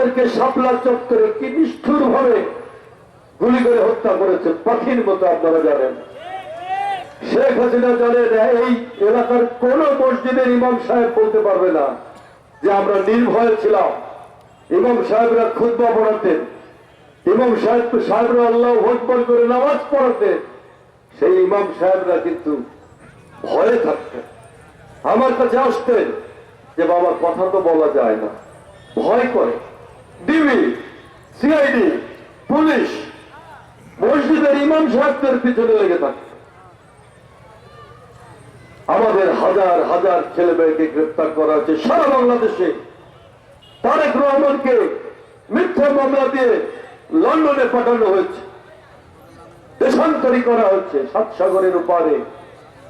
আমাদেরকে শাপলা চত্বরে কি নিষ্ঠুর ভাবে গুলি করে হত্যা করেছে পাখির মতো আপনারা জানেন। শেখ হাসিনা জানেন এই এলাকার কোন মসজিদের ইমাম সাহেব বলতে পারবে না যে আমরা নির্ভয় ছিলাম। ইমাম সাহেবরা খুদ্া পড়াতেন। ইমাম সাহেব সাহেবরা আল্লাহ ভোটবল করে নামাজ পড়াতেন। সেই ইমাম সাহেবরা কিন্তু ভয়ে থাকতেন। আমার কাছে আসতেন যে বাবার কথা তো বলা যায় না। ভয় করে। ডিবি, সিআইডি, পুলিশ, মসজিদের ইমাম সাহেবদের পিছনে লেগে থাকে। আমাদের হাজার হাজার ছেলে মেয়েকে গ্রেপ্তার করা হচ্ছে সারা বাংলাদেশে। তারেক রহমানকে মিথ্যা মামলা দিয়ে লন্ডনে পাঠানো হয়েছে। দেশান্তরী করা হচ্ছে সাত সাগরের উপারে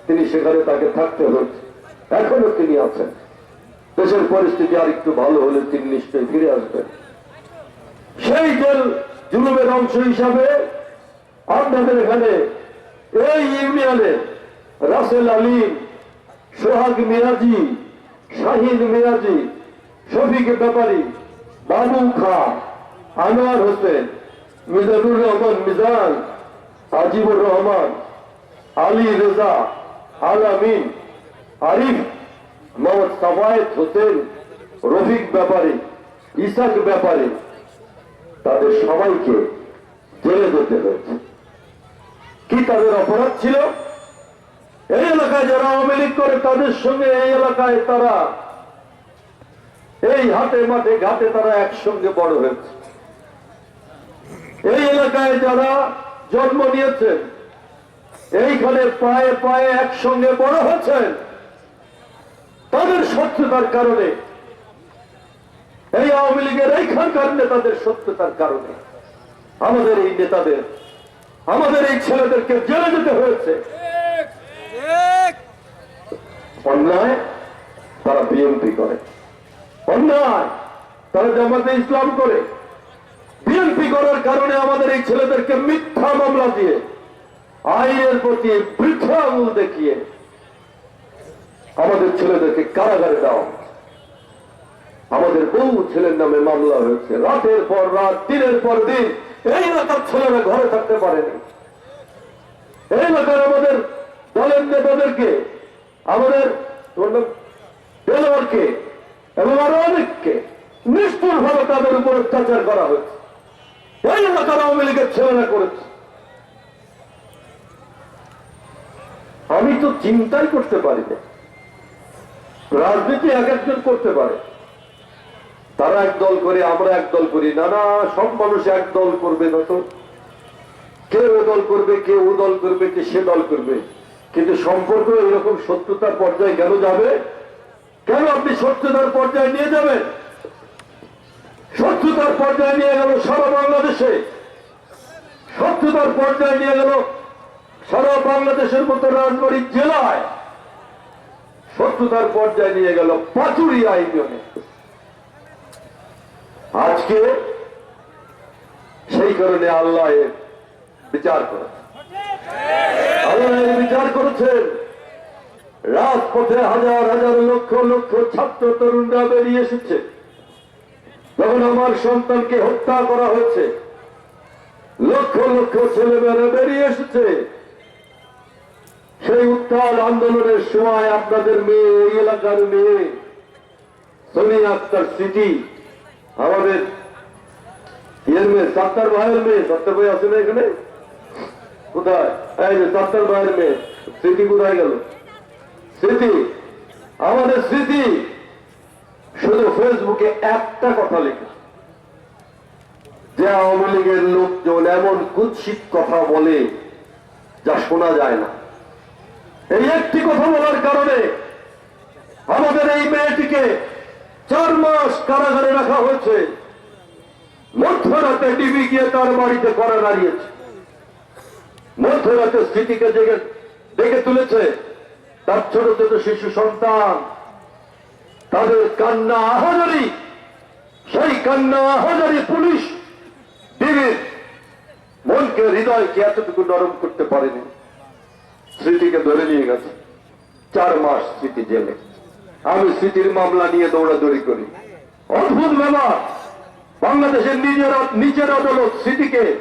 তিনি সেখানে তাকে থাকতে হচ্ছে এখনও তিনি আছেন। দেশের পরিস্থিতি আর একটু ভালো হলে তিনি নিশ্চয়ই ফিরে আসবেন। সেই জেল জুলুমের অংশ হিসাবে আপনাদের এখানে এই ইউনিয়নে রাসেল আলীম সোহাগ মিরাজি শাহিন মিরাজি শফিক ব্যাপারী বাবু খা, আনোয়ার হোসেন, মিজানুর রহমান মিজান, আজিবুর রহমান, আলী রেজা আলামিন আরিফ, মোহাম্মদ সাফায়েত হোসেন, রফিক ব্যাপারী, ইসাক ব্যাপারী তাদের সবাইকে জেলে যেতে হয়েছে। কি তাদের অপরাধ ছিল? এই এলাকায় যারা আওয়ামী লীগ করে, তাদের সঙ্গে এই এলাকায় তারা, এই হাটে মাঠে ঘাটে তারা একসঙ্গে বড় হয়েছে। এই এলাকায় যারা জন্ম নিয়েছেন, এইখানে পায়ে পায়ে একসঙ্গে বড় হয়েছেন, তাদের সত্যতার কারণে এই আওয়ামী লীগের এইখানকার নেতাদের সত্যতার কারণে আমাদের এই নেতাদের, আমাদের এই ছেলেদেরকে জেলে যেতে হয়েছে। অন্যায় তারা বিএনপি করে। অন্যায় তারা জামাতে ইসলাম করে। বিএনপি করার কারণে আমাদের এই ছেলেদেরকে মিথ্যা মামলা দিয়ে আইনের প্রতি বৃদ্ধ আঙুল দেখিয়ে আমাদের ছেলেদেরকে কারাগারে দেওয়া। আমাদের বহু ছেলের নামে মামলা হয়েছে। রাতের পর রাত, দিনের পর দিন। এই এলাকার ছেলেরা ঘরে থাকতে পারেনি। এই এলাকার আমাদের দলের নেতাদেরকে, আমাদের দেলোয়ারকে এবং আরও অনেককে নিষ্ঠুর ভাবে তাদের উপর অত্যাচার করা হয়েছে। এই এলাকার আওয়ামী লীগের ছেলেরা করেছে। আমি তো চিন্তাই করতে পারি না। রাজনীতি এক একজন করতে পারে। তারা এক দল করে, আমরা এক দল করি। না না, সব মানুষ এক দল করবে না তো। কেউ দল করবে, কেউ দল করবে কে সে দল করবে। কিন্তু সম্পর্ক এরকম সত্যতার পর্যায়ে কেন যাবে? কেন আপনি সত্যতার পর্যায়ে নিয়ে যাবেন? সত্যতার পর্যায়ে নিয়ে গেল সারা বাংলাদেশে। সত্যতার পর্যায়ে নিয়ে গেল সারা বাংলাদেশের মতো রাজবাড়ি জেলায়। সত্যতার পর্যায়ে নিয়ে গেল পাচুরিয়া ইউনিয়নে। আজকে সেই কারণে আল্লাহ বিচার করেছে আল্লাহ বিচার করেছেন। রাজপথে হাজার হাজার লক্ষ লক্ষ ছাত্র তরুণরা বেরিয়ে এসেছে। যখন আমার সন্তানকে হত্যা করা হয়েছে, লক্ষ লক্ষ ছেলেমেয়েরা বেরিয়ে এসেছে। সেই উত্তাল আন্দোলনের সময় আপনাদের মেয়ে, এই এলাকার মেয়ে, সোনিয়া আক্তার সিটি আমাদের ইয়ের মেয়ে সাত্তার ভাইয়ের মেয়ে, সাত্তার ভাই আছে না এখানে? কোথায়? এই সাত্তার ভাইয়ের মেয়ে, স্মৃতি কোথায় গেল? স্মৃতি, আমাদের স্মৃতি। শুধু ফেসবুকে একটা কথা লিখে। যে আওয়ামী লীগের লোকজন এমন কুৎসিত কথা বলে যা শোনা যায় না। এই একটি কথা বলার কারণে আমাদের এই মেয়েটিকে চার মাস কারাগারে রাখা হয়েছে। মধ্যরাতে টিভি গিয়ে তার বাড়িতে করা দাঁড়িয়েছে। মধ্যরাতে স্মৃতিকে জেগে ডেকে তুলেছে তার ছোট ছোট শিশু সন্তান। তাদের কান্না আহাজারি। সেই কান্না আহাজারি পুলিশ টিভির মনকে, হৃদয়কে এতটুকু নরম করতে পারেনি। স্মৃতিকে ধরে নিয়ে গেছে। চার মাস স্মৃতি জেলে। আমি স্মৃতির মামলা নিয়ে দৌড়াদৌড়ি করি। অদ্ভুত ব্যাপার। বাংলাদেশের নিজের নিচের আদালত সিটিকে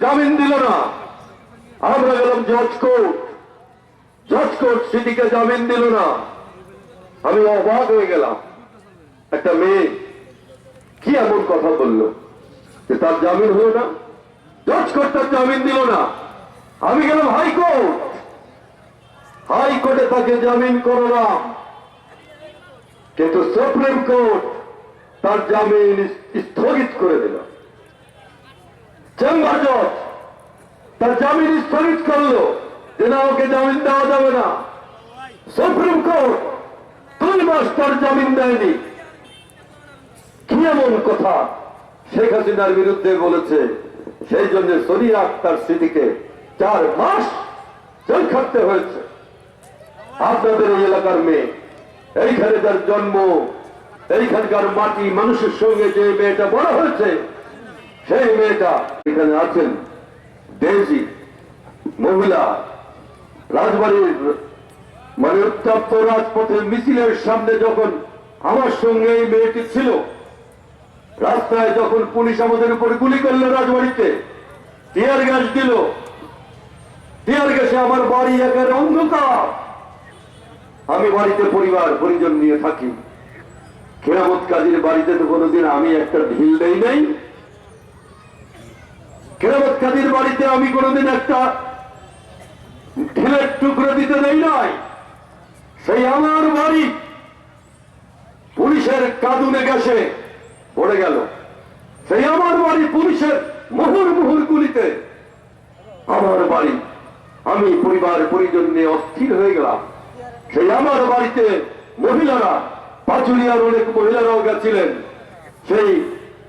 জামিন দিল না। আমরা গেলাম জজ কোর্ট। জজ কোর্ট সিটিকে জামিন দিল না। আমি অবাক হয়ে গেলাম। একটা মেয়ে কি এমন কথা বলল? যে তার জামিন হলো না। জজ কোর্ট তার জামিন দিল না। আমি গেলাম হাইকোর্ট। হাইকোর্টে তাকে জামিন করলাম। কিন্তু সুপ্রিম কোর্ট তার জামিন স্থগিত করে দিল। চেম্বার জজ তার জামিন স্থগিত করল যে না, ওকে জামিন দেওয়া যাবে না। সুপ্রিম কোর্ট দুই মাস তার জামিন দেয়নি। কি এমন কথা? শেখ হাসিনার বিরুদ্ধে বলেছে, সেই জন্য সরিয়া আক্তার স্মৃতিকে চার মাস জেল খাটতে হয়েছে। আপনাদের এই এলাকার মেয়ে এইখানে যার জন্ম, এইখানকার মাটি মানুষের সঙ্গে যে মেয়েটা বড় হয়েছে, সেই মেয়েটা এখানে আছেন দেশি মহিলা, রাজবাড়ির মানে উত্তপ্ত রাজপথের মিছিলের সামনে যখন আমার সঙ্গে এই মেয়েটি ছিল, রাস্তায় যখন পুলিশ আমাদের উপর গুলি করল রাজবাড়িতে, টিয়ার গ্যাস দিল, টিয়ার গ্যাসে আমার বাড়ি একের অন্ধকার। আমি বাড়িতে পরিবার, পরিজন নিয়ে থাকি। কেরামত কাজীর বাড়িতে তো কোনোদিন আমি একটা ঢিল দেই নাই। কেরামত কাজীর বাড়িতে আমি কোনোদিন একটা ঢিলের টুকরো দিতে দেই নাই। সেই আমার বাড়ি পুলিশের কাঁদুনে গেছে পড়ে গেল। সেই আমার বাড়ি পুলিশের মুহুর মুহুর গুলিতে আমার বাড়ি। আমি পরিবার, পরিজন নিয়ে অস্থির হয়ে গেলাম। সেই আমার বাড়িতে মহিলারা পাচুরিয়ার অনেক মহিলারাও গেছিলেন। সেই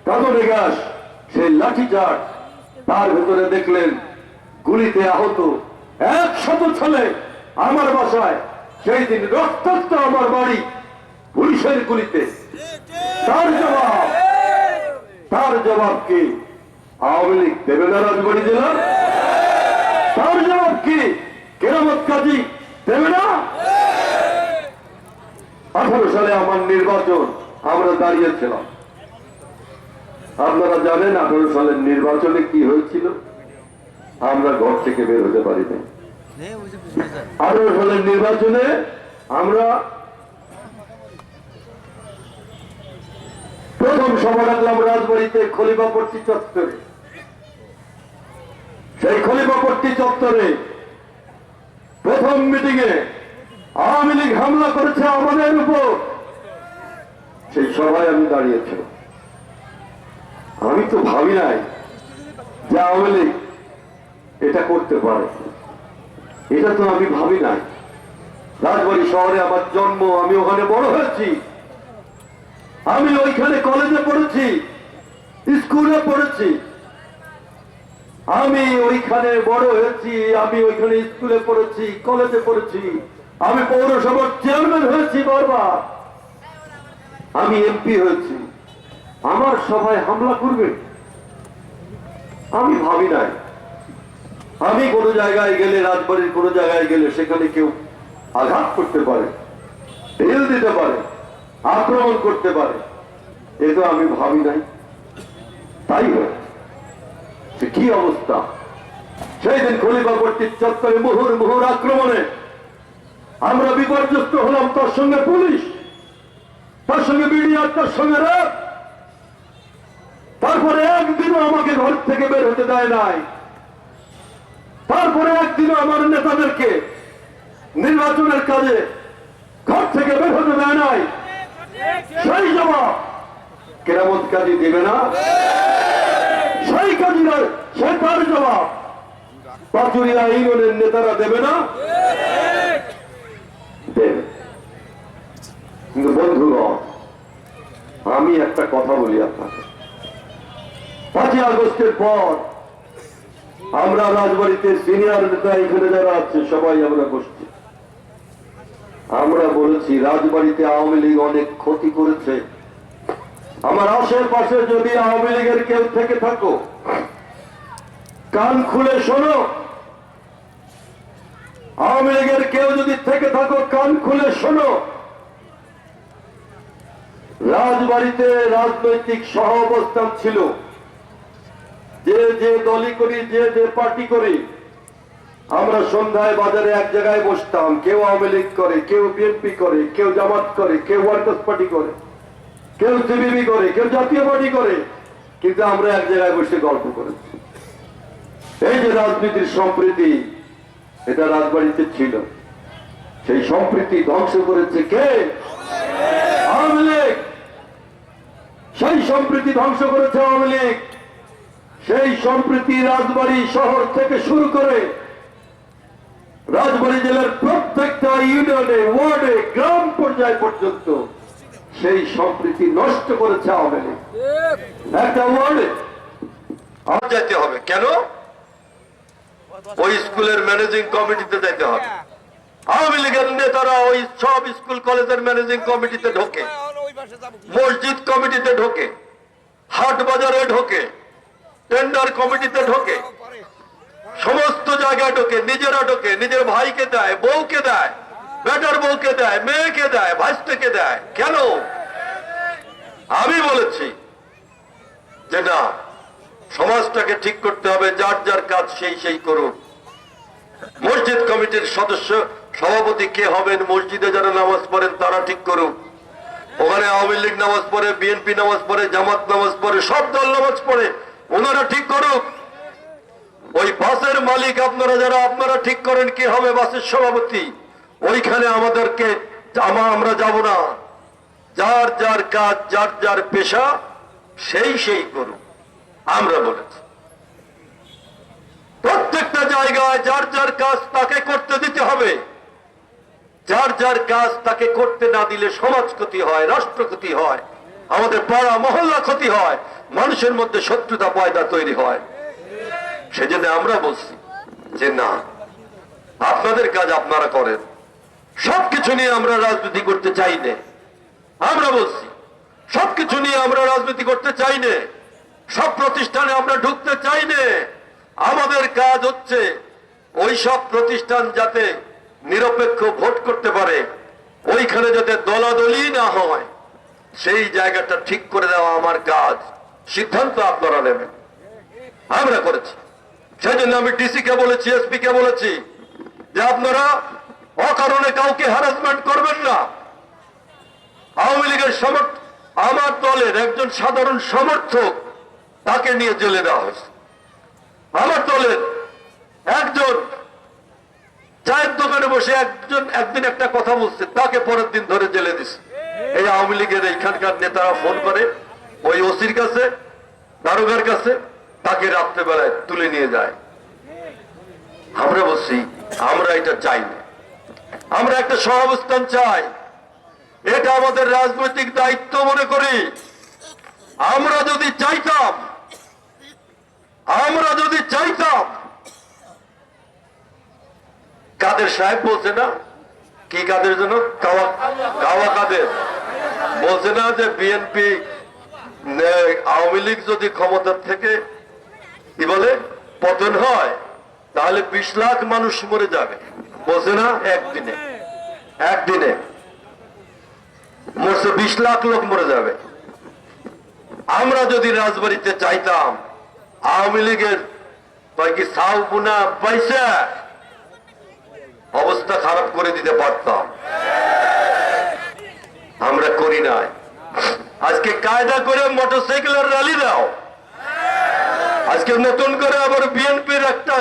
কাঁদনে গাছ সেই লাঠি চাট তার ভেতরে দেখলেন গুলিতে আহত একশত ছেলে আমার বাসায়। সেই দিন রক্তাক্ত আমার বাড়ি পুলিশের গুলিতে। তার জবাব তার জবাব কি? আওয়ামী লীগ দেবে না রাজবাড়ি জেলার তার জবাব কি? কেরামত কাজী দেবে না? আঠারো সালে আমার নির্বাচন, আমরা দাঁড়িয়েছিলাম। আপনারা জানেন আঠারো সালের নির্বাচনে কি হয়েছিল? আমরা ঘর থেকে বের হতে পারি নাই আঠারো সালের নির্বাচনে আমরা প্রথম সভা রাখলাম রাজবাড়িতে খলিফাপট্টি চত্বরে। সেই খলিফাপট্টি চত্বরে প্রথম মিটিং এ আওয়ামী লীগ হামলা করেছে আমাদের উপর। সেই সভায় আমি দাঁড়িয়েছিলাম আমি তো ভাবি নাই যে আওয়ামী লীগ এটা করতে পারে। এটা তো আমি ভাবি নাই। রাজবাড়ি শহরে আমার জন্ম, আমি ওখানে বড় হয়েছি। আমি ওইখানে কলেজে পড়েছি স্কুলে পড়েছি। আমি ওইখানে বড় হয়েছি, আমি ওইখানে স্কুলে পড়েছি কলেজে পড়েছি। আমি পৌরসভার চেয়ারম্যান হয়েছি বারবার। আমি এমপি হয়েছি। আমার সভায় হামলা করবে। আমি ভাবি নাই। আমি কোনো জায়গায় গেলে, রাজবাড়ির কোনো জায়গায় গেলে সেখানে কেউ আঘাত করতে পারে, ঢেল দিতে পারে, আক্রমণ করতে পারে। এ তো আমি ভাবি নাই। তাই হয়। কি অবস্থা? সেই দিন খলিফাপট্টির চত্বরে মুহুর মুহুর আক্রমণে আমরা বিপর্যস্ত হলাম তার সঙ্গে পুলিশ, তার সঙ্গে বিডিআর, তার সঙ্গে র্যাব। তারপরে একদিনও আমাকে ঘর থেকে বের হতে দেয় নাই। তারপরে একদিনও আমার নেতাদেরকে নির্বাচনের কাজে ঘর থেকে বের হতে দেয় নাই। সেই জবাব কেরামত কাজী দেবে না। সেই কাজীরা সে তার জবাব। পাচুরিয়া ইউনিয়নের নেতারা দেবে না দেবে কিন্তু বন্ধুগণ আমি একটা কথা বলি আপনাকে। পাঁচই আগস্টের পর আমরা রাজবাড়িতে সিনিয়র নেতা এখানে যারা আছে, সবাই আমরা বসছি। আমরা বলেছি, রাজবাড়িতে আওয়ামী লীগ অনেক ক্ষতি করেছে। আমার আশেপাশে যদি আওয়ামী লীগের কেউ থেকে থাকো, কান খুলে শোনো। আওয়ামী লীগের কেউ যদি থেকে থাকো, কান খুলে শোনো। রাজবাড়িতে রাজনৈতিক সহ অবস্থান ছিল। যে যে দলই করি, যে যে পার্টি করি, আমরা সন্ধ্যায় বাজারে এক জায়গায় বসতাম। কেউ আওয়ামী লীগ করে, কেউ বিএনপি করে, কেউ জামাত করে, কেউ ওয়ার্কার্স পার্টি করে, কেউ সিবিবি করে, কেউ জাতীয় পার্টি করে, কিন্তু আমরা এক জায়গায় বসে গল্প করেছি। এই যে রাজনীতির সম্প্রীতি, এটা রাজবাড়িতে ছিল। সেই সম্প্রীতি ধ্বংস করেছে কে? আওয়ামী লীগ। সেই সম্প্রীতি ধ্বংস করেছে আওয়ামী লীগ। সেই সম্প্রীতি রাজবাড়ী শহর থেকে শুরু করে রাজবাড়ী জেলার প্রত্যেকটা ইউনিয়নে, ওয়ার্ডে, গ্রাম পর্যায় পর্যন্ত সেই সম্প্রীতি নষ্ট করেছে আওয়ামী লীগ। একটা ওয়ার্ডে আর যেতে হবে। কেন? ওই স্কুলের ম্যানেজিং কমিটিতে যেতে হবে। আওয়ামী লীগের নেতারা ওই সব স্কুল, কলেজের ম্যানেজিং কমিটিতে ঢোকে। মসজিদ কমিটিতে ঢোকে হাট বাজারে ঢোকে টেন্ডার কমিটিতে ঢোকে সমস্ত জায়গায় ঢোকে নিজেরা ঢোকে নিজের ভাইকে দেয় বউকে দেয় বেটার বউকে দেয় মেয়েকে দেয় ভাইস্তেকে দেয়। কেন? আমি বলেছি যে না সমাজটাকে ঠিক করতে হবে যার যার কাজ সেই সেই করুক। মসজিদ কমিটির সদস্য সভাপতি কে হবেন মসজিদে যারা নামাজ পড়েন তারা ঠিক করুক। ওখানে আওয়ামী লীগ নামাজ পড়ে, বিএনপি নামাজ পড়ে, জামাত নামাজ পড়ে, সব দল নামাজ পড়ে। ওনারা ঠিক করুক। ওই বাসের মালিক আপনারা যারা, আপনারা ঠিক করেন কে হবে বাসের সভাপতি। ওইখানে আমাদেরকে আমা- আমরা যাব না। যার যার কাজ, যার যার পেশা, সেই সেই করুক। আমরা বলেছি। প্রত্যেকটা জায়গায় যার যার কাজ তাকে করতে দিতে হবে। যার যার কাজ তাকে করতে না দিলে সমাজ ক্ষতি হয়, রাষ্ট্র ক্ষতি হয়, আমাদের পাড়া মহল্লা ক্ষতি হয়, মানুষের মধ্যে শত্রুতা পয়দা তৈরি হয়। সেজন্য আমরা বলছি যে না, আপনাদের কাজ আপনারা করেন। সবকিছু নিয়ে আমরা রাজনীতি করতে চাই না। আমরা বলছি, সবকিছু নিয়ে আমরা রাজনীতি করতে চাই না। সব প্রতিষ্ঠানে আমরা ঢুকতে চাই না। আমাদের কাজ হচ্ছে ওই সব প্রতিষ্ঠান যাতে নিরপেক্ষ ভোট করতে পারে, ওইখানে যাতে দলাদলি না হয়, সেই জায়গাটা ঠিক করে দেওয়া আমার কাজ। সিদ্ধান্ত আপনারা নেবেন। আমরা করেছি। সেই জন্য আমি ডিসি কে বলেছি এসপি কে বলেছি যে আপনারা অকারণে কাউকে হ্যারাসমেন্ট করবেন না। আওয়ামী লীগের সমর্থ, আমার দলের একজন সাধারণ সমর্থক তাকে নিয়ে জেলে দেওয়া হয়েছে। আমার দলের একজন চায়ের দোকানে বসে একজন, একদিন একটা কথা বলছে, তাকে পরের দিন ধরে জেলে দিছে। এই আওয়ামী লীগের এইখানকার নেতারা ফোন করে, ওই ওসির কাছে, দারোগার কাছে, তাকে রাত্রেবেলায় তুলে নিয়ে যায়। আমরা বলছি, আমরা এটা চাই না। আমরা একটা সহাবস্থান চাই। এটা আমাদের রাজনৈতিক দায়িত্ব মনে করি। আমরা যদি চাইতাম, আমরা যদি চাইতাম কাদের সাহেব বলছে না? কি কাদের জন্য? কাওয়া কাওয়া কাদের? বলছে না যে বিএনপি আওয়ামী লীগ যদি ক্ষমতার থেকে কি বলে, পতন হয়, তাহলে বিশ লাখ মানুষ মরে যাবে। বলছে না? একদিনে। একদিনে। মরছে বিশ লাখ লোক মরে যাবে। আমরা যদি রাজবাড়িতে চাইতাম, আওয়ামী লীগের, কয় কি সাউ বুনা পয়সা অবস্থা খারাপ করে দিতে পারতাম। আমরা করি নাই। আজকে কায়দা করে মোটরসাইকেলের র্যালি দাও। আজকে নতুন করে আবার বিএনপির একটা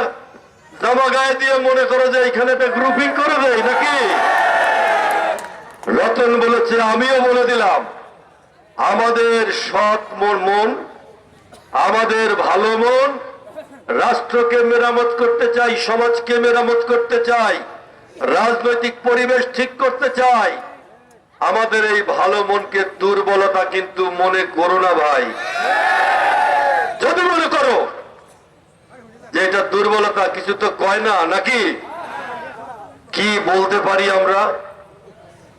জামা গায়ে দিয়ে মনে করো যে এখানে একটা গ্রুপিং করে দেয় নাকি? রতন বলেছে, আমিও বলে দিলাম, আমাদের সৎ মন মন, আমাদের ভালো মন, রাষ্ট্রকে মেরামত করতে চাই, সমাজকে মেরামত করতে চাই। রাজনৈতিক পরিবেশ ঠিক করতে চাই। আমাদের এই ভালো মনকে দুর্বলতা কিন্তু মনে করো না ভাই। যদি মনে করো যে এটা দুর্বলতা কিছু তো কয় না, নাকি? কি বলতে পারি আমরা?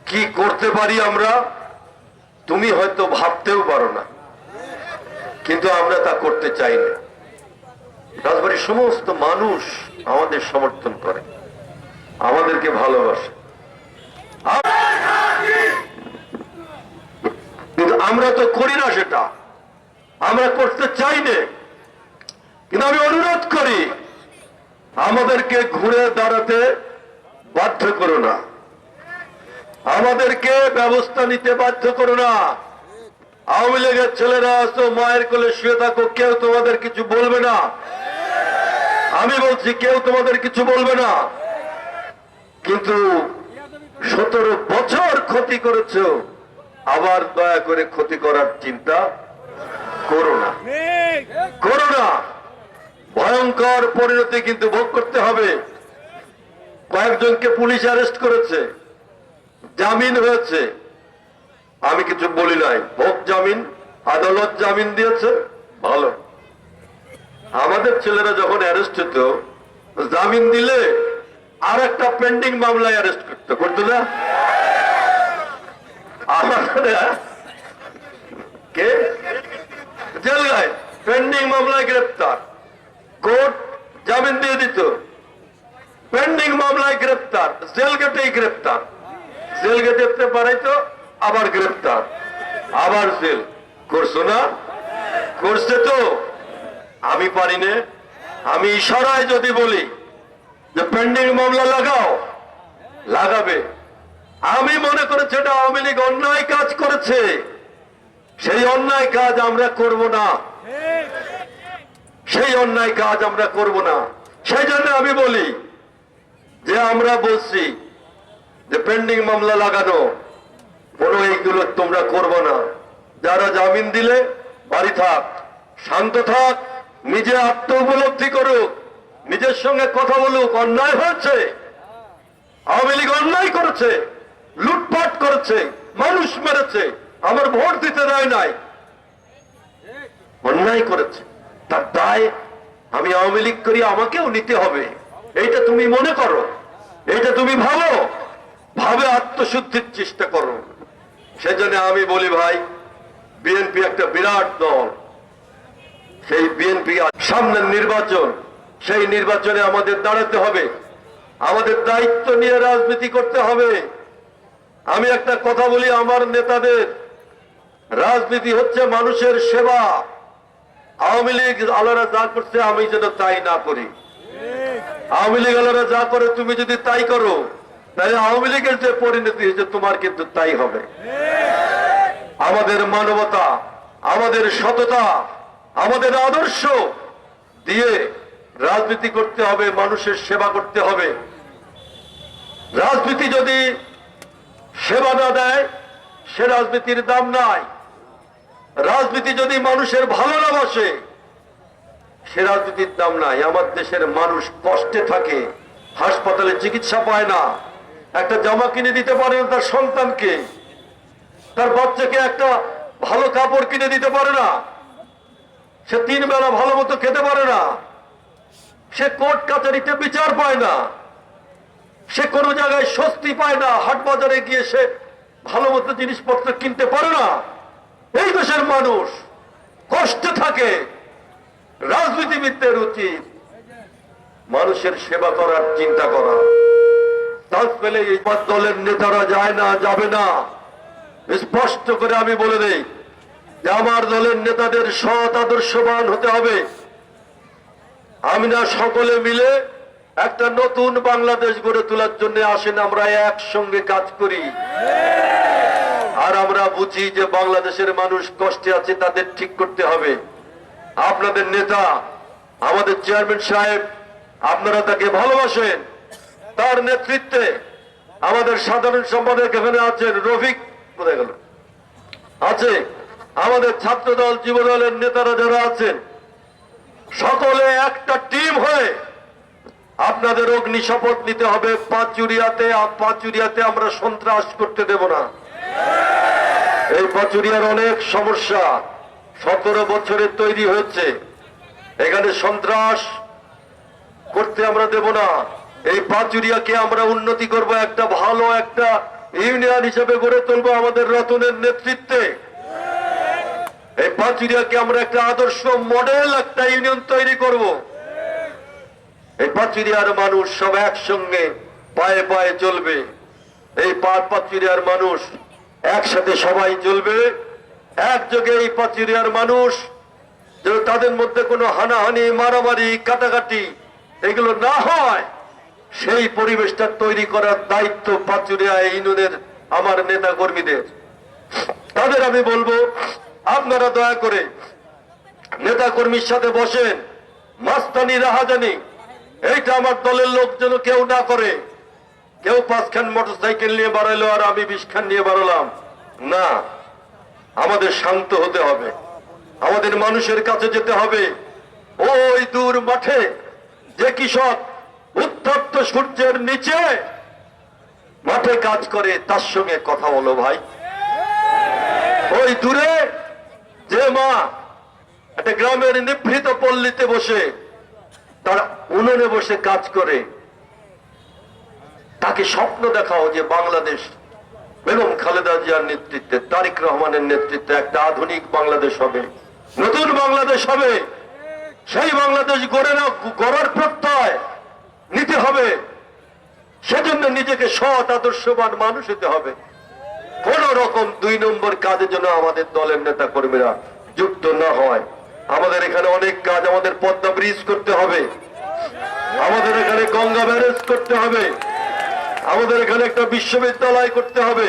কি করতে পারি আমরা? তুমি হয়তো ভাবতেও পারো না। কিন্তু আমরা তা করতে চাই না। রাজবাড়ির সমস্ত মানুষ আমাদের সমর্থন করে। আমাদেরকে ভালোবাসে। কিন্তু আমরা তো করি না সেটা। আমরা করতে চাই না। কিন্তু আমি অনুরোধ করি, আমাদেরকে ঘুরে দাঁড়াতে বাধ্য করো না। আমাদেরকে ব্যবস্থা নিতে বাধ্য করো না। আওয়ামী লীগের ছেলেরা আসো মায়ের কোলে শুয়ে থাকো, কেউ তোমাদের কিছু বলবে না। আমি বলছি, কেউ তোমাদের কিছু বলবে না। কিন্তু সতেরো বছর ক্ষতি করেছ, আবার দয়া করে ক্ষতি করার চিন্তা করো না। করো না। ভয়ঙ্কর পরিণতি কিন্তু ভোগ করতে হবে। কয়েকজনকে পুলিশ অ্যারেস্ট করেছে। জামিন হয়েছে। আমি কিছু বলি নাই। ভোগ জামিন, আদালত জামিন দিয়েছে। ভালো। আমাদের ছেলেরা যখন অ্যারেস্ট হতো, জামিন দিলে আর একটা পেন্ডিং মামলায় অ্যারেস্ট করতো করতো না? কে? জেলগায় পেন্ডিং মামলায় গ্রেপ্তার। কোর্ট জামিন দিয়ে দিত। পেন্ডিং মামলায় গ্রেপ্তার। জেল গেটেই গ্রেপ্তার। জেল গেটে পারাইতো আবার গ্রেপ্তার। আবার জেল। করছ না? করছে তো। আমি পারি না। আমি ইশারায় যদি বলি যে পেন্ডিং মামলা লাগাও। লাগাবে। আমি মনে করেছি এটা আওয়ামী লীগ অন্যায় কাজ করেছে। সেই অন্যায় কাজ আমরা করব না। সেই অন্যায় কাজ আমরা করব না। সেই জন্য আমি বলি যে আমরা বলছি যে পেন্ডিং মামলা লাগানো, কোনো এইগুলো তোমরা করব না। যারা জামিন দিলে বাড়ি থাক, শান্ত থাক, নিজে আত্ম উপলব্ধি করুক। নিজের সঙ্গে কথা বলুক, অন্যায় হয়েছে। আওয়ামী লীগ অন্যায় করেছে, লুটপাট করেছে, মানুষ মেরেছে, আমার ভোট দিতে দেয় নাই। অন্যায় করেছে। তার দায় আমি আওয়ামী লীগ করি, আমাকেও নিতে হবে। এইটা তুমি মনে করো, এইটা তুমি ভাবো। ভাবে আত্মশুদ্ধির চেষ্টা করো। সেজন্য আমি বলি ভাই, বিএনপি একটা বিরাট দল। সেই বিএনপি সামনের নির্বাচন সেই নির্বাচনে আমাদের দাঁড়াতে হবে। আমাদের দায়িত্ব নিয়ে রাজনীতি করতে হবে। আমি একটা কথা বলি আমার নেতাদের। রাজনীতি হচ্ছে মানুষের সেবা। আওয়ামী লীগ আলারা যা করছে আমি যেন তাই না করি। আওয়ামী লীগ আলারা যা করে তুমি যদি তাই করো, তাহলে আওয়ামী লীগের যে পরিণতি হয়েছে, তোমার কিন্তু তাই হবে। আমাদের মানবতা, আমাদের সততা, আমাদের আদর্শ দিয়ে রাজনীতি করতে হবে, মানুষের সেবা করতে হবে। রাজনীতি যদি সেবা না দেয়, সে রাজনীতির দাম নাই। রাজনীতি যদি মানুষের ভালো না বসে, সে রাজনীতির দাম নাই। আমার দেশের মানুষ কষ্টে থাকে, হাসপাতালে চিকিৎসা পায় না। একটা জামা কিনে দিতে পারে না তার সন্তানকে। তার বাচ্চাকে একটা ভালো কাপড় কিনে দিতে পারে না। সে তিন বেলা ভালো মতো খেতে পারে না। সে কোর্ট কাচারিতে বিচার পায় না। সে কোনো জায়গায় স্বস্তি পায় না। হাট বাজারে গিয়ে সে ভালো মতো জিনিসপত্র কিনতে পারে না। এই দেশের মানুষ কষ্টে থাকে। রাজনীতিবিদদের উচিত মানুষের সেবা করার, চিন্তা করা। তার পেলে দলের নেতারা যায় না, যাবে না। স্পষ্ট করে আমি বলে দেই যে আমার দলের নেতাদের সৎ, আদর্শবান হতে হবে। আমি না সকলে মিলে একটা নতুন বাংলাদেশ গড়ে তোলার জন্য আসেন, আমরা একসঙ্গে কাজ করি। আর আমরা বুঝি যে বাংলাদেশের মানুষ কষ্টে আছে, তাদের ঠিক করতে হবে। আপনাদের নেতা, আমাদের চেয়ারম্যান সাহেব, আপনারা তাকে ভালোবাসেন। তার নেতৃত্বে আমাদের সাধারণ সম্পাদক এখানে আছেন রফিক, কোথায় গেল? আছে। আমাদের ছাত্র দল যুব দলের নেতারা যারা আছেন, সকলে আপনাদের অগ্নি শপথ নিতে হবে। পাঁচুরিয়াতে পাঁচুরিয়াতে আমরা সন্ত্রাস করতে দেব না। এই পাঁচুরিয়ার অনেক সমস্যা সতেরো বছরে তৈরি হয়েছে এখানে সন্ত্রাস করতে আমরা দেব না। এই পাঁচুরিয়াকে আমরা উন্নতি করব, একটা ভালো একটা ইউনিয়ন হিসেবে গড়ে তুলবো আমাদের রতনের নেতৃত্বে। এই পাঁচুরিয়াকে আমরা একটা আদর্শ মডেল, একটা ইউনিয়ন তৈরি করব। এই পাঁচুরিয়ার মানুষ সব একসঙ্গে পায়ে পায়ে চলবে। এই পাঁচ পাঁচুরিয়ার মানুষ একসাথে সবাই চলবে। একযোগে এই পাচিরিয়ার মানুষ তাদের মধ্যে কোনো হানাহানি, মারামারি, কাটাকাটি এগুলো না হয়, সেই পরিবেশটা তৈরি করার দায়িত্ব পাচুরিয়া ইউনিয়নের আমার নেতা কর্মীদের তাদের আমি বলব, আপনারা দয়া করে নেতা কর্মীর সাথে বসেন। মাস্তানি, রাহাজানি এইটা আমার দলের লোক যেন কেউ না করে। কেউ পাঁচখান মোটর সাইকেল নিয়ে বাড়াইলো আর আমি বিশ খান নিয়ে বাড়ালাম। না, আমাদের শান্ত হতে হবে। আমাদের মানুষের কাছে যেতে হবে। ওই দূর মাঠে যে কৃষক উত্তপ্ত সূর্যের নিচে মাঠে কাজ করে, তার সঙ্গে কথা বলো ভাই। ওই দূরে যে মা একটা গ্রামের নিভৃত পল্লীতে বসে তারা উনুনে বসে কাজ করে। তাকে স্বপ্ন দেখাও যে বাংলাদেশ, বেগম খালেদা জিয়ার নেতৃত্বে, তারিক রহমানের নেতৃত্বে একটা আধুনিক বাংলাদেশ হবে। নতুন বাংলাদেশ হবে। সেই বাংলাদেশ গড়ে না গড়ার প্রত্যয় নিতে হবে। সেজন্য নিজেকে সৎ, আদর্শবান মানুষ হতে হবে। কোন রকম দুই নম্বর কাজের জন্য আমাদের দলের নেতা কর্মীরা যুক্ত না হয়। আমাদের এখানে অনেক কাজ আমাদের পদ্মা ব্রিজ করতে হবে। আমাদের এখানে গঙ্গা ব্যারেজ করতে হবে। আমাদের এখানে একটা বিশ্ববিদ্যালয় করতে হবে।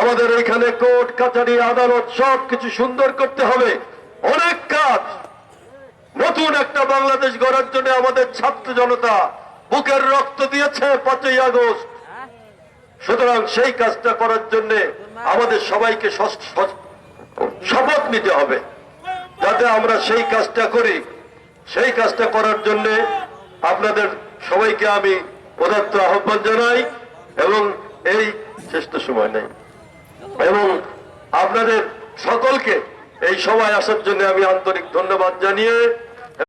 আমাদের এখানে কোর্ট, কাছারি, আদালত সব কিছু সুন্দর করতে হবে। অনেক কাজ। নতুন একটা বাংলাদেশ গড়ার জন্য আমাদের ছাত্র জনতা বুকের রক্ত দিয়েছে পাঁচই আগস্ট। সুতরাং সেই কাজটা করার জন্য আমাদের সবাইকে শপথ নিতে হবে। যাতে আমরা সেই কাজটা করি, সেই কাজটা করার জন্য আপনাদের সবাইকে আমি পদার্থ আহ্বান জানাই এবং এই শ্রেষ্ঠ সময় নেই। এবং আপনাদের সকলকে এই সময় আসার জন্য আমি আন্তরিক ধন্যবাদ জানিয়ে